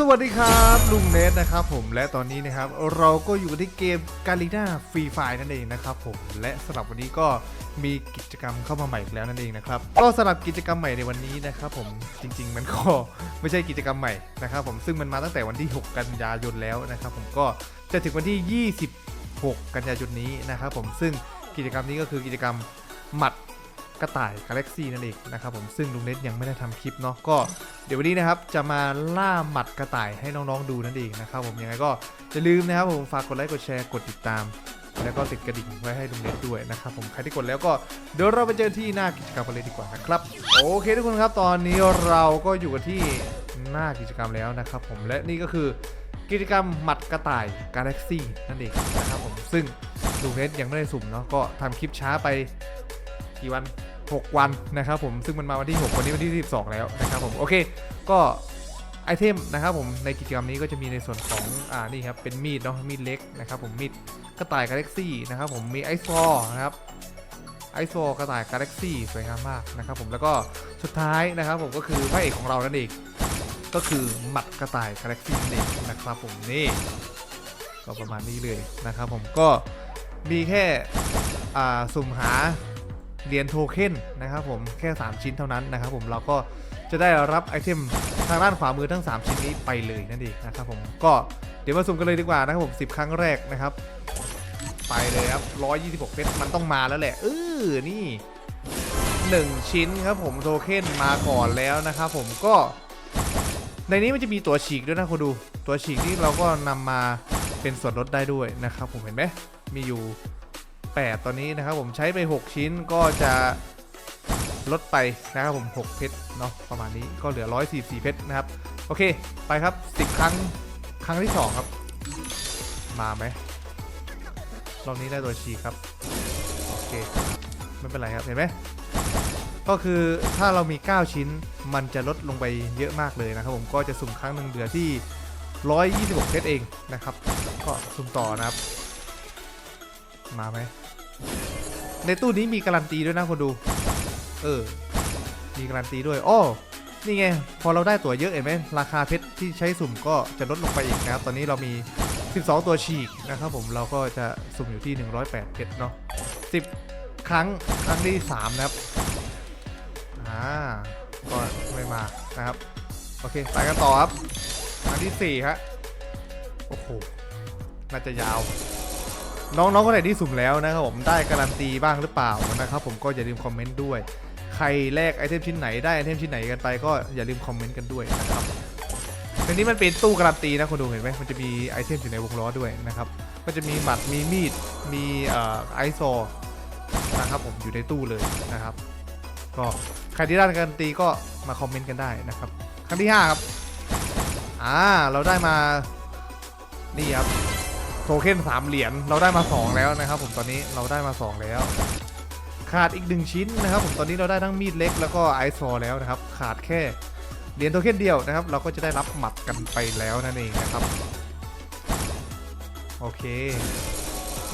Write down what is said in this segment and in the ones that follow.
สวัสดีครับลุงเนทนะครับผมและตอนนี้นะครับเราก็อยู่กันที่เกมกาลิน่าฟรีไฟนั่นเองนะครับผมและสำหรับวันนี้ก็มีกิจกรรมเข้ามาใหม่อีกแล้วนั่นเองนะครับก็สำหรับกิจกรรมใหม่ในวันนี้นะครับผมจริง ๆ มันก็ไม่ใช่กิจกรรมใหม่นะครับผมซึ่งมันมาตั้งแต่วันที่ 6 กันยายนแล้วนะครับผมก็จะถึงวันที่ 26 กันยายนนี้นะครับผมซึ่งกิจกรรมนี้ก็คือกิจกรรมหมัด กระต่ายกาแล็กซี่นั่นเองนะครับผมซึ่งลุงเน็ตยังไม่ได้ทำคลิปเนาะก็เดี๋ยววันนี้นะครับจะมาล่าหมัดกระต่ายให้น้องๆดูนั่นเองนะครับผมยังไงก็อย่าลืมนะครับผมฝากกดไลค์กดแชร์กดติดตาม แล้วก็ติดกระดิ่งไว้ให้ลุงเน็ตด้วยนะครับผมใครที่กดแล้วก็เดี๋ยวเราไปเจอที่หน้ากิจกรรมกันเลยดีกว่านะครับโอเคทุกคนครับตอนนี้เราก็อยู่กันที่หน้ากิจกรรมแล้วนะครับผมและนี่ก็คือกิจกรรมหมัดกระต่ายกาแล็กซี่นั่นเองนะครับผมซึ่งลุงเน็ตยังไม่ได้สุ่มเนาะก็ทำคลิปช้าไป กี่วัน 6 วันนะครับผมซึ่งมันมาวันที่ 6 วันนี้วันที่ 12 แล้วนะครับผมโอเคก็ไอเทมนะครับผมในกิจกรรมนี้ก็จะมีในส่วนของอ่านี่ครับเป็นมีดเนาะมีดเล็กนะครับผมมีดกระต่ายกาแล็กซี่นะครับผมมีไอซ์ฟอร์นะครับไอซ์ฟอร์กระต่ายกาแล็กซี่สวยงามมากนะครับผมแล้วก็สุดท้ายนะครับผมก็คือพระเอกของเรานั่นเองก็คือหมัดกระต่ายกาแล็กซี่นั่นเองนะครับผมนี่ก็ประมาณนี้เลยนะครับผมก็มีแค่สุ่มหา เหรียญโทเค็นนะครับผมแค่ 3 ชิ้นเท่านั้นนะครับผมเราก็จะได้รับไอเทมทางด้านขวามือทั้ง 3 ชิ้นนี้ไปเลยนั่นเองนะครับผมก็เดี๋ยวมาสุ่มกันเลยดีกว่านะครับผม10 ครั้งแรกนะครับ ไปเลยครับ126 เพชรมันต้องมาแล้วแหละเออนี่ 1 ชิ้นครับผมโทเค็นมาก่อนแล้วนะครับผมก็ ในนี้มันจะมีตัวฉีกด้วยนะคุณดู ตัวฉีกที่เราก็นำมาเป็นส่วนลดได้ด้วยนะครับผมเห็นไหมมีอยู่ 8 ตอนนี้นะครับผมใช้ไป 6 ชิ้นก็จะลดไปนะครับผม 6 เพชรเนาะประมาณนี้ก็เหลือ 144 เพชรนะครับ โอเคไปครับ 10 ครั้งครั้งที่ 2 ครับ มาไหมรอบนี้ได้ตัวฉีครับ โอเค ไม่เป็นไรครับ เห็นไหมก็คือถ้าเรามี 9 ชิ้นมันจะลดลงไปเยอะมากเลยนะครับผมก็จะสุ่มครั้งหนึ่งเหลือที่ 126 เพชรเองนะครับ ก็สุ่มต่อนะครับ มาไหม ในตู้นี้มีการันตีด้วยนะคนดู เออ มีการันตีด้วยอ้อนี่ไง พอเราได้ตั๋วเยอะเห็นไหมราคาเพชรที่ใช้สุ่มก็จะลดลงไปอีกนะครับ ตอนนี้เรามี 12 ตัวฉีกนะครับผม เราก็จะสุ่มอยู่ที่ 108เพชรเนาะ10 ครั้ง ครั้งที่ 3 นะครับ อ่า ก็ไม่มานะครับ โอเค ไปกันต่อครับ ครั้งที่ 4 ฮะ โอ้โห น่าจะยาว น้องๆคนไหนที่สุ่มแล้วนะครับผมได้การันตีบ้างหรือเปล่านะครับผมก็อย่าลืมคอมเมนต์ด้วย ใครแลกไอเทมชิ้นไหนได้ไอเทมชิ้นไหนกันไปก็อย่าลืมคอมเมนต์กันด้วยนะครับในนี้มันเป็นตู้การันตีนะคุณดูเห็นไหมมันจะมีไอเทมอยู่ในวงล้อด้วยนะครับก็จะมีหมัดมีมีดมีเอ่อไอโซนะครับผมอยู่ในตู้เลยนะครับ ก็ใครที่ได้การันตีก็มาคอมเมนต์กันได้นะครับครั้งที่ห้าครับอ่าเราได้มานี่ครับ โทเค็น3เหรียญเราได้มา 2 แล้วนะครับ ผมตอนนี้เราได้มา 2 แล้ว ขาดอีก 1 ชิ้นนะครับ ผมตอนนี้เราได้ทั้งมีดเล็กแล้วก็ไอซ์ซอแล้วนะครับ ขาดแค่เหรียญโทเค็นเดียวนะครับ เราก็จะได้รับหมัดกันไปแล้วนั่นเองนะครับ โอเค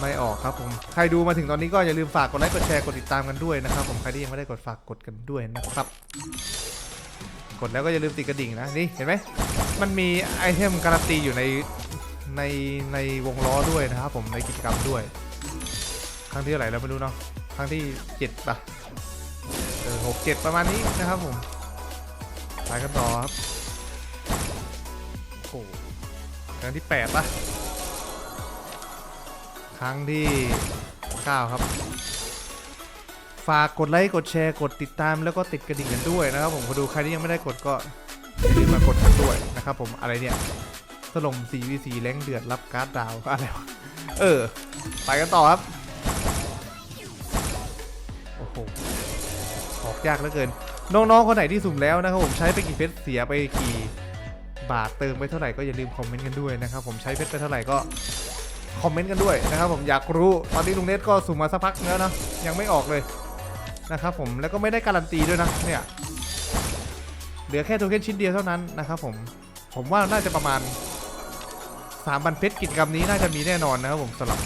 ไม่ออกครับผมใครดูมาถึงตอนนี้ก็อย่าลืมฝากกดไลค์กดแชร์กดติดตามกันด้วยนะครับ ผมใครที่ยังไม่ได้กดฝากกดกันด้วยนะครับ กดแล้วก็อย่าลืมติดกระดิ่งนะนี่เห็นไหมมันมีไอเทมการันตีอยู่ใน ในในวงล้อด้วยนะครับผมในกิจกรรมด้วย ครั้งที่เท่าไหร่เราไม่รู้เนาะครั้งที่เจ็ดปะเออหกเจ็ดประมาณนี้นะครับผมไปกันต่อครับโอ้โหครั้งที่แปดปะครั้งที่เก้าครับฝากกดไลค์กดแชร์กดติดตามแล้วก็ติดกระดิ่งกันด้วยนะครับผมมาดูใครที่ยังไม่ได้กดก็อย่าลืมมากดกันด้วยนะครับผมอะไรเนี่ย ถล่ม 4v4 แรงเดือดรับการ์ดดาวอะไรวะ เออ ไปกันต่อครับ โอ้โห ออกยากเหลือเกิน น้องๆ คนไหนที่สุ่มแล้วนะครับผมใช้ไปกี่เพชรเสียไปกี่บาทเติมไปเท่าไหร่ก็อย่าลืมคอมเมนต์กันด้วยนะครับผมใช้เพชรไปเท่าไหร่ก็คอมเมนต์กันด้วยนะครับผมอยากรู้ตอนนี้ลุงเนทก็สุ่มมาสักพักแล้วนะยังไม่ออกเลยนะครับผมแล้วก็ไม่ได้การันตีด้วยนะเนี่ยเหลือแค่โทเค็นชิ้นเดียวเท่านั้นนะครับผมผมว่าน่าจะประมาณ สามพันเพชรกิจกรรมนี้น่าจะมีแน่นอนนะครับผมสำหรับ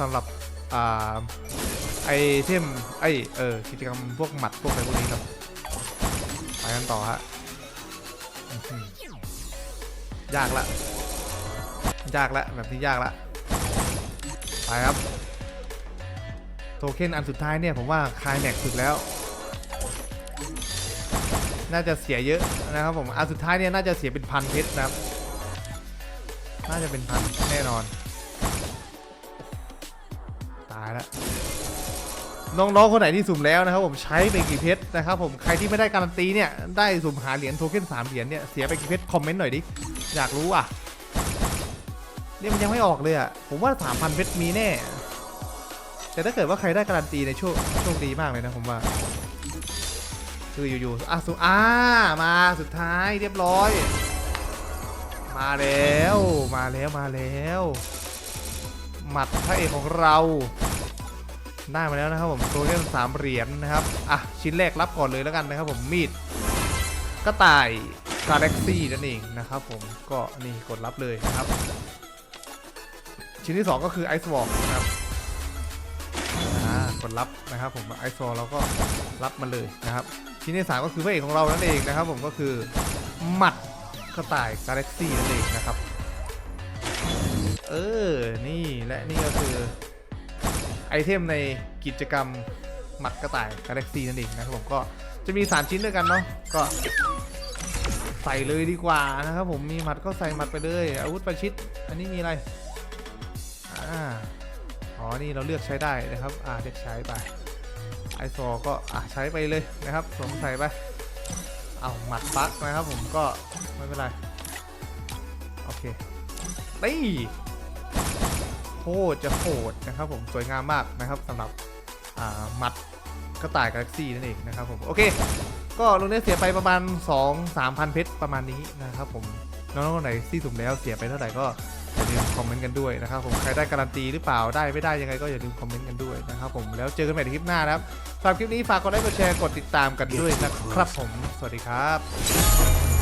สำหรับอ่าไอเทมไอเออกิจกรรมพวกหมัดพวกอะไรพวกนี้เนาะไปกันต่อฮะยากละยากละแบบนี้ยากละไปครับโทเค็นอันสุดท้ายเนี่ยผมว่าคลายแม็กสุดแล้ว น่าจะเสียเยอะนะครับผมอันสุดท้ายเนี่ยน่าจะเสียเป็นพันเพชรนะครับ น่าจะเป็นพันแน่นอน ตายแล้วน้องๆคนไหนที่สุ่มแล้วนะครับผมใช้ไปกี่เพชรนะครับผมใครที่ไม่ได้การันตีเนี่ยได้สุ่มหาเหรียญโทเค็น3เหรียญเนี่ยเสียไปกี่เพชรคอมเมนต์หน่อยดิอยากรู้อะเนี่ยมันยังไม่ออกเลยอะผมว่า3,000เพชรมีแน่ แต่ถ้าเกิดว่าใครได้การันตีในโชคโชคดีมากเลยนะผมว่าคืออยู่ๆอะสุอ่ามาสุดท้ายเรียบร้อย มาแล้วมาแล้วมาแล้ว หมัดพระเอกของเรา ได้มาแล้วนะครับผมโทเค็นสามเหรียญนะครับอะชิ้นแรกรับก่อนเลยแล้วกันนะครับผมมีดกระต่ายกาแล็กซี่นั่นเองนะครับผมก็นี่กดรับเลยนะครับ ชิ้นที่ 2 ก็คือไอซ์วอลนะครับกดรับนะครับผมไอซ์วอลเราก็รับมาเลยนะครับ ชิ้นที่ 3 ก็คือพระเอกของเรานั่นเองนะครับ ผมก็คือหมัด กระต่ายกาแล็กซี่นั่นเองนะครับ เออ นี่และนี่ก็คือไอเทมในกิจกรรมหมัดกระต่ายกาแล็กซี่นั่นเองนะครับผมก็จะมี 3 ชิ้นด้วยกันเนาะก็ใส่เลยดีกว่านะครับผมมีหมัดก็ใส่หมัดไปเลย อาวุธประชิด อันนี้มีอะไรอ่าอ๋อนี่เราเลือกใช้ได้นะครับอ่าเลือกใช้ไปไอซอก็อ่าใช้ไปเลยนะครับสวมใส่ไปเอาหมัดปักนะครับผมก็ ไม่เป็นไร โอเคนี่โคตรจะโหดนะครับผมสวยงามมากนะครับสำหรับมัดกระต่ายกาแล็กซี่นั่นเองนะครับผมโอเค ก็ลงเนี้เสียไปประมาณ 2 3พันเพชรประมาณนี้นะครับผมน้องๆคนไหนที่สุ่มแล้วเสียไปเท่าไหร่ก็อย่าลืมคอมเมนต์กันด้วยนะครับผมใครได้การันตีหรือเปล่าได้ไม่ได้ยังไงก็อย่าลืมคอมเมนต์กันด้วยนะครับผมแล้วเจอกันใหม่ในคลิปหน้านะครับสำหรับคลิปนี้ฝากกดไลค์กดแชร์กดติดตามกันด้วยนะครับผม สวัสดีครับ